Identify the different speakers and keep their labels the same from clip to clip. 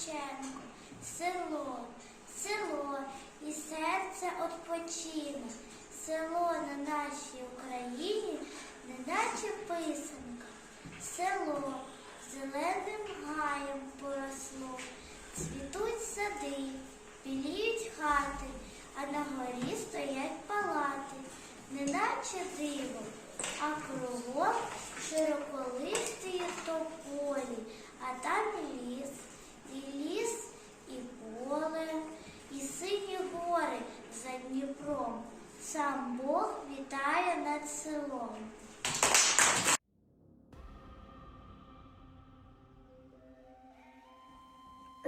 Speaker 1: Шевченко, село, село, і серце odpoчине, село на нашій Україні, неначе писанка, село зеленим гаєм поросло, цвітуть сади, біліють хати, а на горі стоять палати, неначе диво, а кругом широколисті тополі, а там ліс, і ліс, і поле, і сині гори за Дніпром. Сам Бог вітає над селом.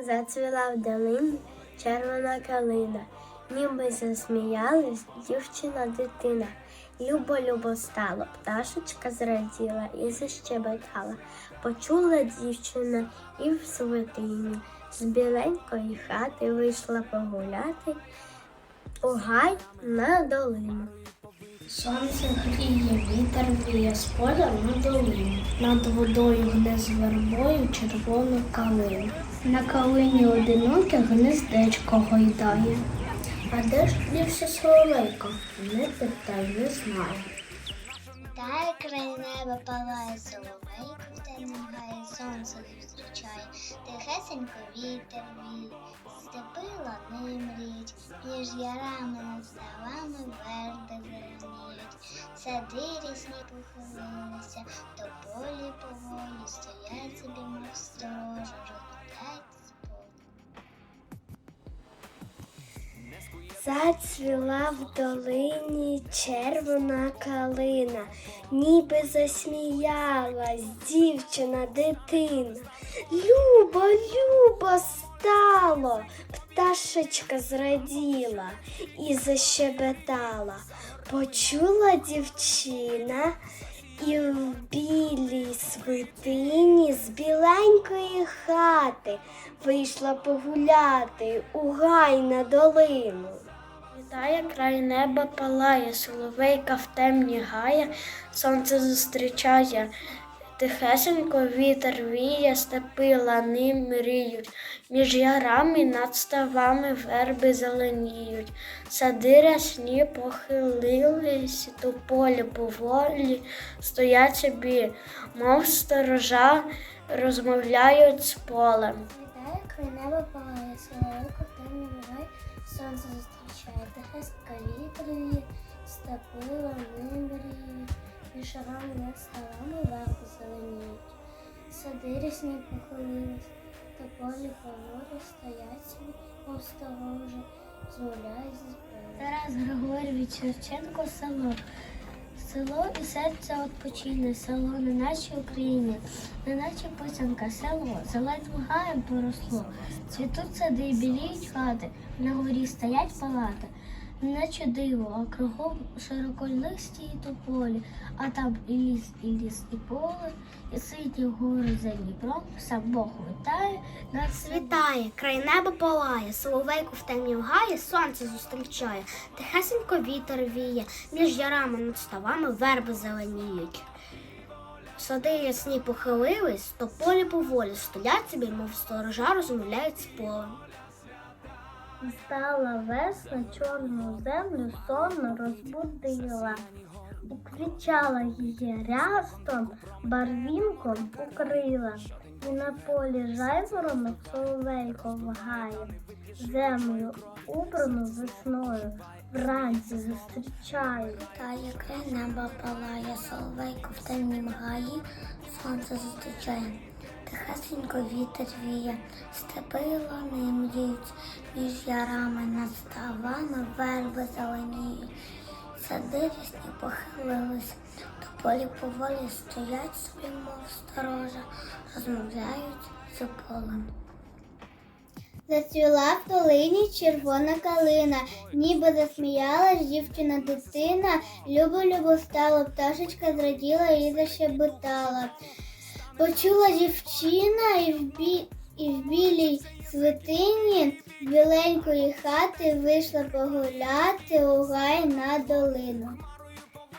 Speaker 2: Зацвіла в долині червона калина, ніби засміялась дівчина дитина. Любо любо стало, пташечка зраділа і защебетала. Почула дівчина і в святині з біленької хати вийшла погуляти у гай на долину.
Speaker 1: Сонце гріє, вітер віє з поля на долину. Над водою гне з вербою червону калину. На калині одиноке гнездечко гойдає. А де ж дівся соловейко? Не питай, не знаю.
Speaker 3: Та край неба палає соловейко, в темнім гаї сонце зустрічає, тихесенько вітер віє, степи лани мріють, між ярами над ставами верби зеленіють, сади рісні похилилися, то полі поволі стоять собі, мов сторожа, розмовляють
Speaker 2: Зацвіла в долині червона калина, ніби засміялась дівчина дитина. Люба, люба стало, пташечка зраділа і защебетала. Почула дівчина і в білій свитині з біленької хати вийшла погуляти у гай на долину.
Speaker 1: Вітає край неба палає, соловейка в темні гає, сонце зустрічає. Тихесенько вітер віє, степи лани мріють, між ярами над ставами верби зеленіють, сади рясні похилились, тополі поволі, стоять собі, мов сторожа, розмовляють з полем.
Speaker 3: Вітає край неба палає, соловейко в темнім гай, сонце зустрічає, тихеська вітрі, степи лани мріють, між шарами над ставами верби зеленіють. Сади рісні похилились, та полі поволі стоять собі, мов сторожа, змовляють зі полем.
Speaker 1: Тарас Григорьович Шевченко село. Село і серце відпочине, село на нашій Україні, не наче писанка, село, зеленим гаєм поросло. Цвітуть сади, біліють хати, на горі стоять палати. Наче диво, а кругом широколисті і тополі, а там і ліс, і ліс, і поле, і сині гори за Дніпром, сам Бог вітає нас
Speaker 2: Світає, край неба палає, соловейку в темнім гаї сонце зустрічає, тихесенько вітер віє, між ярами над ставами верби зеленіють. Сади ясні похилились, то полі поволі стоять собі, мов сторожа розмовляють з полем.
Speaker 1: Стала весна чорну землю сонно розбудила, уквічала її рястом, барвінком укрила, і на полі жайворонок соловейко вгає, землю убрану весною вранці зустрічаю.
Speaker 3: Та яке небо палає, соловейко в темнім гаї, сонце зустрічає. Тихесенько вітер віє, степи лани мріють, між ярами над ставами верби зеленіють. Сади рісні похилились, то полі поволі стоять собі, мов сторожа, розмовляють з полем. Зацвіла в долині червона калина, ніби засміялась дівчина дитина, любо любо стало, пташечка зраділа і защебетала. Почула дівчина і в, бі... і в білій свитині з біленької хати вийшла погуляти у гай на долину.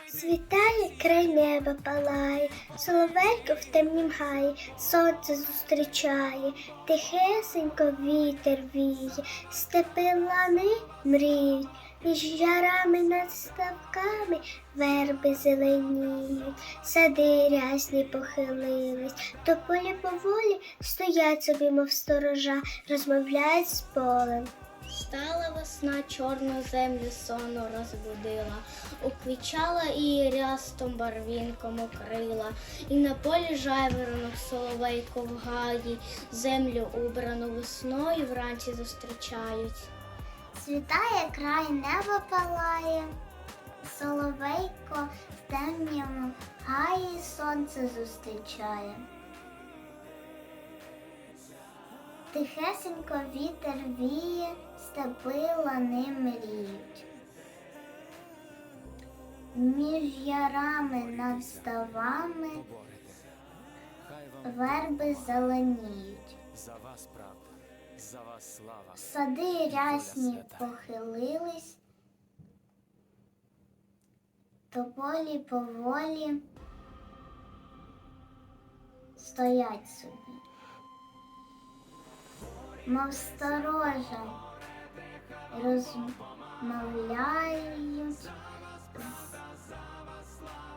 Speaker 4: Світає, край неба палає, соловейко в темнім гаї, сонце зустрічає, тихесенько вітер віє, степи лани мріють, між ярами над ставками верби зеленіють, сади рясні похилились, то полі поволі стоять собі, мов сторожа, розмовляють з полем.
Speaker 5: Стала весна, чорну землю сону розбудила, уквічала і рястом барвінком укрила, і на полі жайворонок соловейко в гаї, землю убрану весною вранці зустрічають.
Speaker 3: Світає край неба палає, соловейко в темному гаї сонце зустрічає. Тихесенько вітер віє, степи лани мріють. Між ярами над ставами верби зеленіють.
Speaker 6: За вас слава.
Speaker 3: Сади рясні похилились, тополі поволі стоять собі. Мов сторожа розмовляють з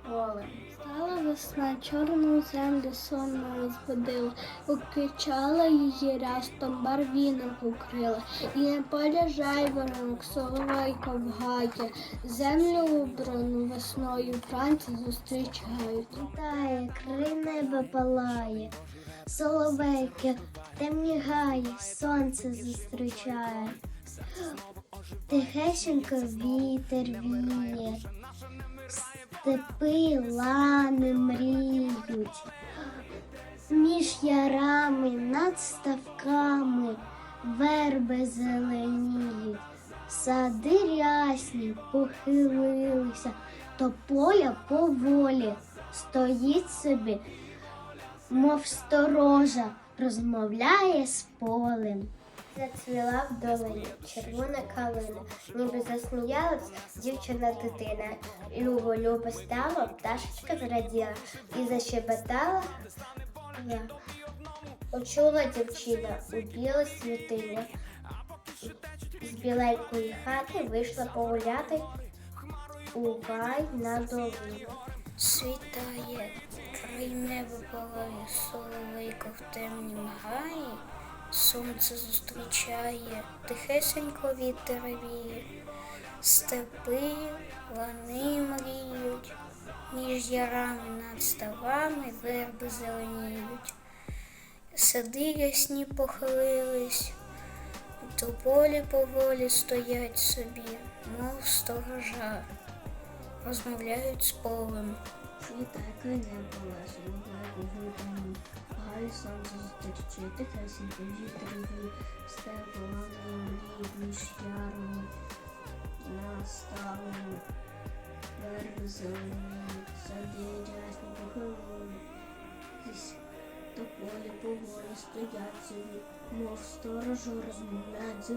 Speaker 3: полем.
Speaker 4: Стала весна, чорну землю сонно розбудила, укричала її рястом барвінок укрила, і на полі жайворонок соловейко вгає, землю убрану весною вранці зустрічають. Літає, край неба палає, соловейки в темні гаї, сонце зустрічає. Тихесенько вітер віє, степи лани мріють, між ярами над ставками верби зеленіють, сади рясні похилилися, то поля поволі. Стоїть собі, мов сторожа, розмовляє з полем. Зацвіла в долині червона калина, ніби засміялась дівчина дитина. Любо любо стало, пташечка зраділа і защебетала. Я. Почула дівчина у біле світиня. З біленької хати вийшла погуляти у гай на долину.
Speaker 5: Світає, край неба палає, соловейко в темнім гаї, сонце зустрічає, тихесенько вітер віє, степи, лани мріють, між ярами над ставами верби зеленіють, сади ясні похилились, до полі поволі стоять собі, мов сторожа, розмовляють з полем.
Speaker 4: Світає край неба лазу, гуляє Гай сонце зустрічає, тихесенько вітер віє, степу лани мріють між ярами, наставлені, верби зеленіють, сади рясні похилились, до полі поволі стоять мов сторожу розмовляють з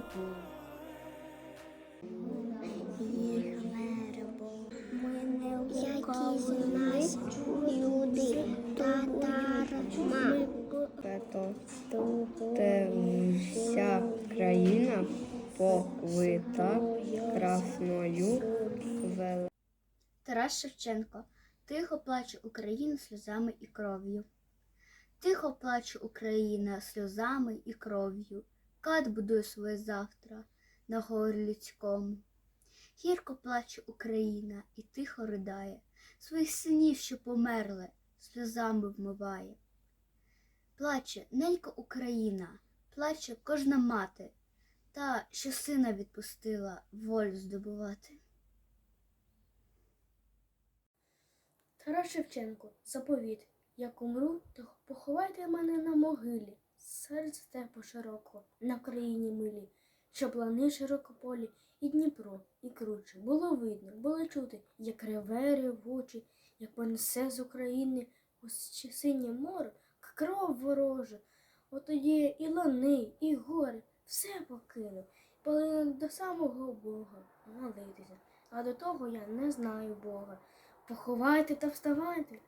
Speaker 5: Тарас Шевченко. Тихо плаче Україна сльозами і кров'ю. Тихо плаче Україна сльозами і кров'ю. Кат будує своє завтра на горі людському. Гірко плаче Україна і тихо ридає, своїх синів, що померли, сльозами вмиває. Плаче ненька Україна, плаче кожна мати, та, що сина відпустила волю здобувати.
Speaker 4: Тарас Шевченко, заповіт. Як умру, то поховайте мене на могилі, серед степу широко, на країні милі, щоб лани широкополі, і Дніпро, і круче. Було видно, було чути, як реве ревуче, як понесе з України у синє море, кров ворожа. От тоді і лани, і гори, все покинув, полинув до самого Бога молитися. А до того я не знаю Бога. Поховайте та вставайте,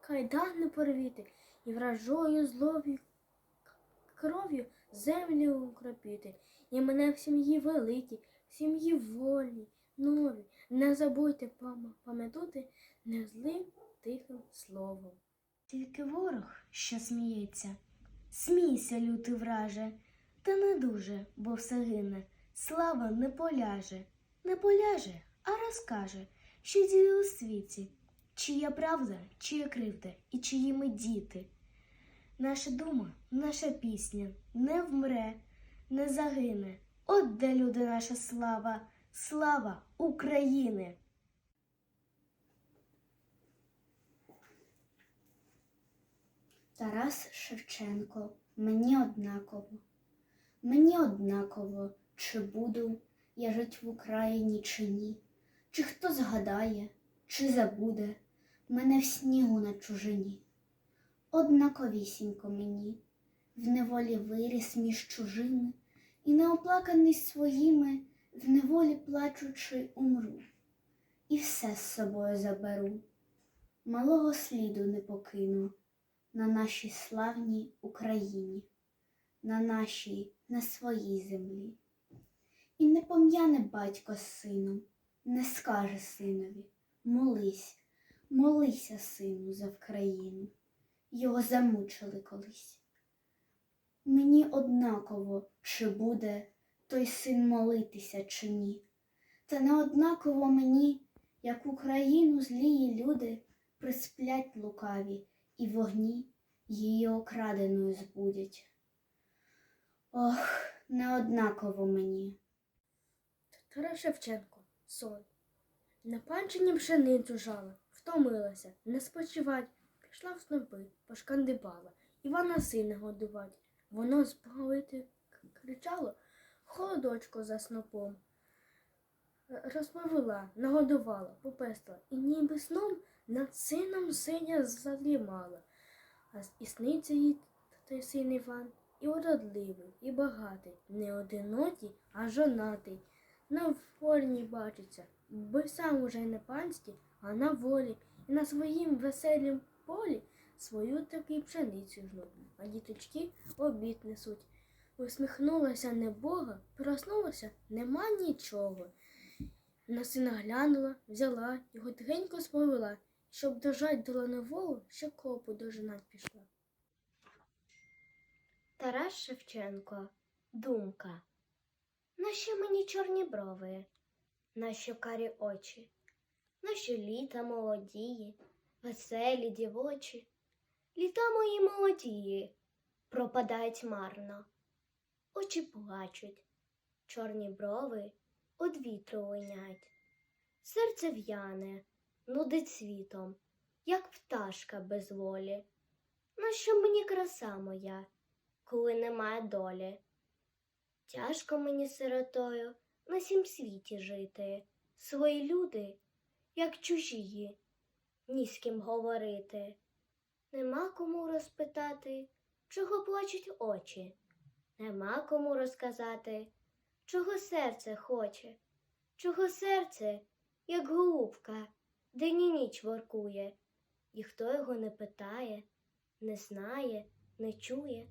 Speaker 4: кайдан не порвіте, і вражою злов'ю кров'ю землю укропіти. І мене в сім'ї великій, в сім'ї вольній, нові. Не забудьте пам- пам'ятати не злим тихим словом.
Speaker 5: Тільки ворог, що сміється, смійся, лютий враже, та не дуже, бо все гине. Слава не поляже, не поляже, а розкаже, що діє у світі, чия правда, чия кривда і чиї ми діти. Наша дума, наша пісня не вмре, не загине. От де люди наша слава, слава України!
Speaker 7: Тарас Шевченко, мені однаково. Мені однаково, чи буду я жить в Україні чи ні, чи хто згадає, чи забуде мене в снігу на чужині. Однаковісінько мені, в неволі виріс між чужими, і неоплаканий своїми, в неволі плачучи, умру, і все з собою заберу, малого сліду не покину на нашій славній Україні, на нашій, на своїй землі. І не пом'яне батько з сином, не скаже синові молись, молися, сину, за Вкраїну. Його замучили колись. Мені однаково, чи буде той син молитися, чи ні. Та не однаково мені, як Україну злії люди присплять лукаві і вогні її окраденою збудять. Ох, неоднаково мені.
Speaker 4: Тарас Шевченко, сон. На панчині пшеницю жала, втомилася, не спочивать, пішла в снопи, пошкандибала, Івана сина годувать. Воно збавити кричало, холодочко за снопом. Розповіла, нагодувала, попестила, і ніби сном над сином синя задрімала. А і сниться їй той син Іван, і уродливий, і багатий, не одинокий, а жонатий. На вольні бачиться, бо сам уже не панський, а на волі, і на своїм веселім полі свою таки пшеницю жнуть, а діточки обід несуть. Усміхнулася небога, проснулася, нема нічого. На сина глянула, взяла, його тихенько сповела, щоб дожать до ланеволу, ще копу дожинать пішла.
Speaker 7: Тарас Шевченко. Думка. Нащо мені чорні брови? Нащо карі очі? Нащо літа молодії, веселі дівочі? Літа мої молодії пропадають марно. Очі плачуть, чорні брови од вітру линять. Серце в'яне, нудить світом, як пташка без волі. Нащо мені краса моя? коли немає долі. Тяжко мені сиротою на сім світі жити, свої люди, як чужії, ні з ким говорити. Нема кому розпитати, чого плачуть очі, нема кому розказати, чого серце хоче, чого серце, як голубка, день і ніч воркує, ніхто його не питає, не знає, не чує.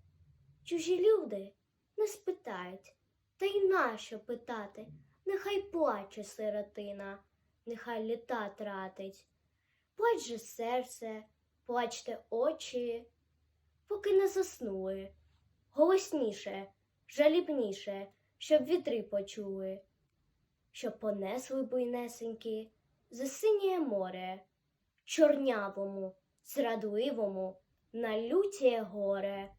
Speaker 7: Чужі люди не спитають, та й нащо питати? Нехай плаче сиротина, нехай літа тратить. Плач же серце, плачте очі, поки не заснули. Голосніше, жалібніше, щоб вітри почули, щоб понесли буйнесеньки за синє море, чорнявому, зрадливому, на лютє горе.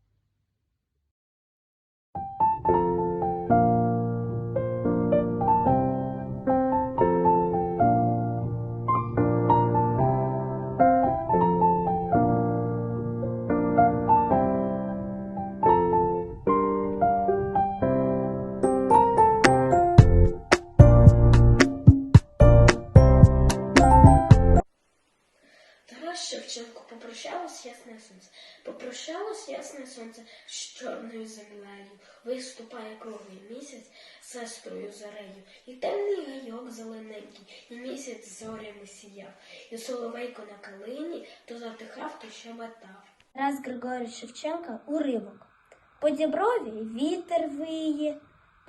Speaker 4: Попрощалось ясне сонце, попрощалось ясне сонце,
Speaker 8: чорною землею виступає круглий місяць сестрою зарею, і темний гайок зелененький, і місяць зорями сіяв, і соловейко на калині то затихав, то щебетав.
Speaker 4: Тарас Григорович Шевченка уривок. По діброві вітер виє,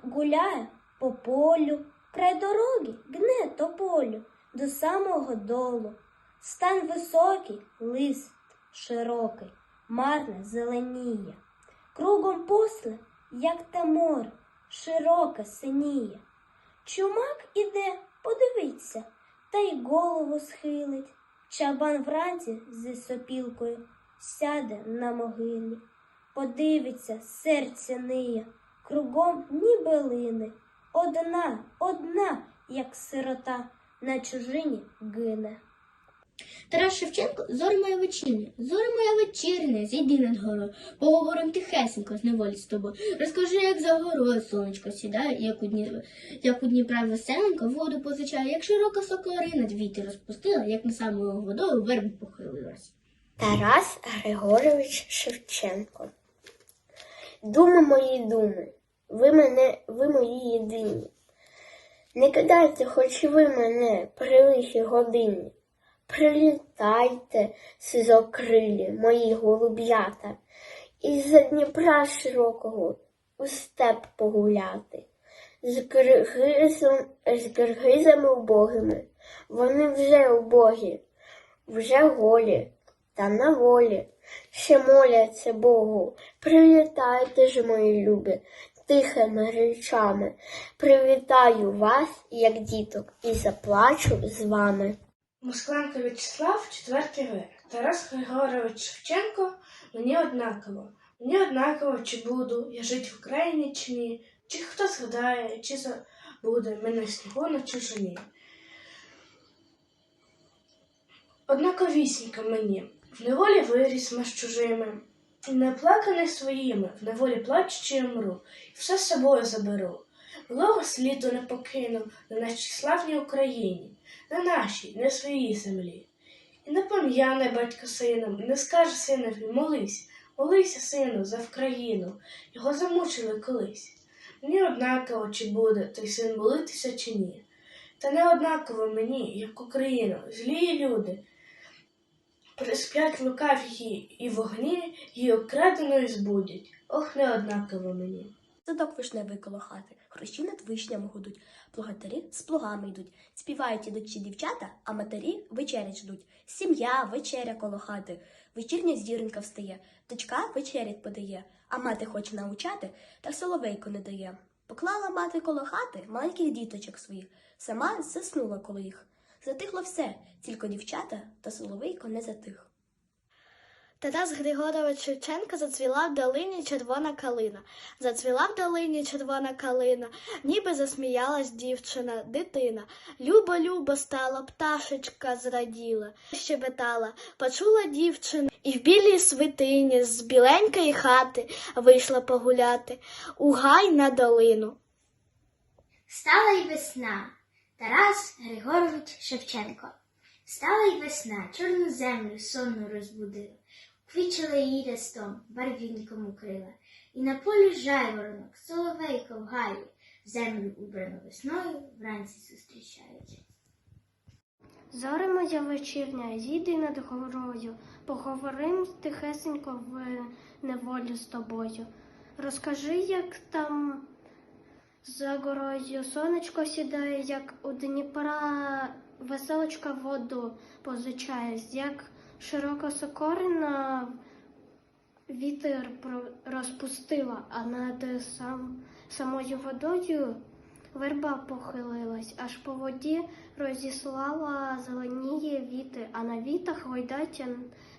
Speaker 4: гуляє по полю, край дороги гне тополю до самого долу. Стан високий, лист широкий, марне зеленіє. Кругом после, як те море, широке синіє. Чумак іде, подивиться, та й голову схилить. Чабан вранці зі сопілкою сяде на могилі, подивиться, серце ниє, кругом ні билини. Одна, одна, як сирота, на чужині гине.
Speaker 5: Тарас Шевченко, зоре моя вечірня, зоре моя вечірня, зійди над горою, поговорим тихесенько з неволі з тобою. Розкажи, як за горою сонечко сідає, як у, Дні... як у Дніпра веселенько воду позичає, як широка сокорина віти розпустила, як на самою водою вербі похилилась.
Speaker 9: Тарас Григорович Шевченко. Думи мої думи, ви мене, ви мої єдині. Не кидайте, хоч і ви мене при лихій годині. Прилітайте, сизокрилі, мої голуб'ята, із-за Дніпра широкого у степ погуляти. З киргизом, з киргизами убогими, вони вже убогі, вже голі та на волі, ще моляться Богу. Привітайте ж, мої любі, тихими речами. Привітаю вас, як діток, і заплачу з вами.
Speaker 8: Москаленко В'ячеслав, четвертий В. Тарас Григорович Шевченко, мені однаково. Мені однаково, чи буду я жити в Україні чи ні, чи хто згадає, чи забуде мене снігу на чужині. Однаковісінько мені, в неволі виріс ми з чужими, не плаканий своїми, в неволі плачу чи мру, і все з собою заберу. Былого сліду не покинув на нашій славній Україні, на нашій, не своїй землі. І не пом'яне батько сином, не скаже синові, молись, молися, сину, за Вкраїну, його замучили колись. Мені однаково, чи буде той син молитися, чи ні. Та не однаково мені, як Україну, злі люди. Присп'ять лукаві і вогні, її окраденою збудять. Ох, не однаково мені.
Speaker 10: Садок вишневий коло хати, хрущі над вишнями гудуть, плугатарі з плугами йдуть, співають ідучі дівчата, а матері вечерять ждуть. Сім'я, вечеря коло хати, вечірня зіронька встає, дочка вечерять подає, а мати хоче научати, та соловейко не дає. Поклала мати коло хати маленьких діточок своїх, сама заснула коло їх. Затихло все, тільки дівчата та соловейко не затих.
Speaker 5: Тарас Григорович Шевченко зацвіла в долині червона калина. Зацвіла в долині червона калина, ніби засміялась дівчина, дитина. Любо, любо стала, пташечка зраділа, щебетала, почула дівчину і в білій свитині з біленької хати вийшла погуляти у гай на долину.
Speaker 3: Стала й весна. Тарас Григорович Шевченко. Стала й весна, чорну землю сонну розбудила, квічила її рястом, барвінком укрила, і на полі жайворонок, соловейко в гаю, землю убрану весною вранці зустрічають.
Speaker 4: Зоре моя вечірня, зійди над горою, поговорим тихесенько в неволі з тобою. Розкажи, як там за горою сонечко сідає, як у Дніпра веселочка воду позичає, як широко сокорина вітер розпустила, а над сам, самою водою верба похилилась, аж по воді розіслала зеленіє віти, а на вітах гойдаються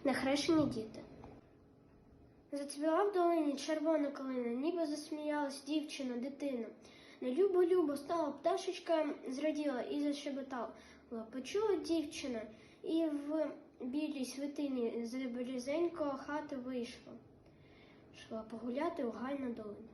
Speaker 4: нехрещені діти. Зацвіла в долині червона калина, ніби засміялась дівчина, дитина. Не любо любо стала пташечка, зраділа і защебетала. Почула дівчина і в білій свитині з близенького хати вийшла. Шла погуляти у гай на долину.